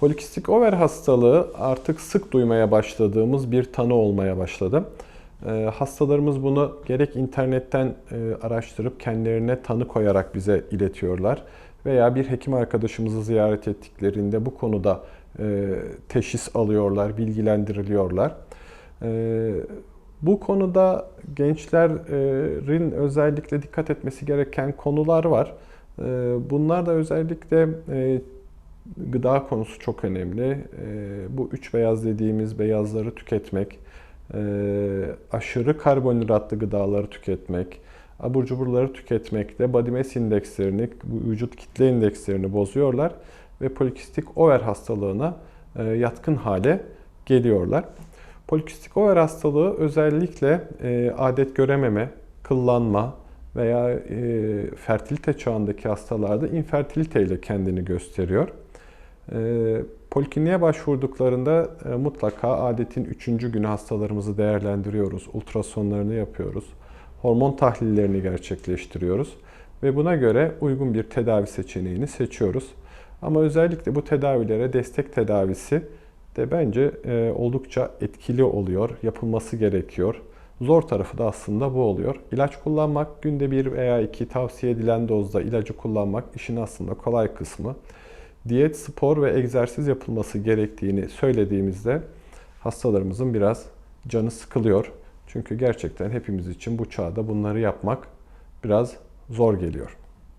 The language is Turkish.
Polikistik over hastalığı artık sık duymaya başladığımız bir tanı olmaya başladı. Ee, hastalarımız bunu gerek internetten e, araştırıp kendilerine tanı koyarak bize iletiyorlar veya bir hekim arkadaşımızı ziyaret ettiklerinde bu konuda e, teşhis alıyorlar, bilgilendiriliyorlar. E, bu konuda gençlerin özellikle dikkat etmesi gereken konular var. E, bunlar da özellikle e, gıda konusu çok önemli. E, bu üç beyaz dediğimiz beyazları tüketmek, e, aşırı karbonhidratlı gıdaları tüketmek, abur cuburları tüketmek de body mass indekslerini, vücut kitle indekslerini bozuyorlar ve polikistik over hastalığına e, yatkın hale geliyorlar. Polikistik over hastalığı özellikle e, adet görememe, kıllanma veya e, fertilite çağındaki hastalarda infertilite ile kendini gösteriyor. E, polikliniğe başvurduklarında e, mutlaka adetin 3. günü hastalarımızı değerlendiriyoruz. Ultrasonlarını yapıyoruz. Hormon tahlillerini gerçekleştiriyoruz. Ve buna göre uygun bir tedavi seçeneğini seçiyoruz. Ama özellikle bu tedavilere destek tedavisi de bence e, oldukça etkili oluyor. Yapılması gerekiyor. Zor tarafı da aslında bu oluyor. İlaç kullanmak, günde bir veya iki tavsiye edilen dozda ilacı kullanmak işin aslında kolay kısmı. Diyet, spor ve egzersiz yapılması gerektiğini söylediğimizde hastalarımızın biraz canı sıkılıyor. Çünkü gerçekten hepimiz için bu çağda bunları yapmak biraz zor geliyor.